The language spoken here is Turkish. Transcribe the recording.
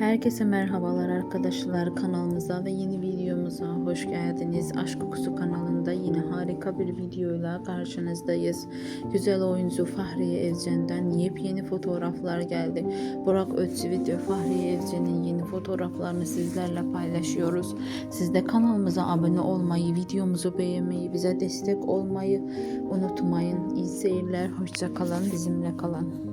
Herkese merhabalar arkadaşlar kanalımıza ve yeni videomuza hoş geldiniz. Aşk Kokusu kanalında yine harika bir videoyla karşınızdayız. Güzel oyuncu Fahriye Evcen'den yepyeni fotoğraflar geldi. Burak Özçivit ve Fahriye Evcen'in yeni fotoğraflarını sizlerle paylaşıyoruz. Siz de kanalımıza abone olmayı, videomuzu beğenmeyi, bize destek olmayı unutmayın. İyi seyirler, hoşça kalın, bizimle kalın.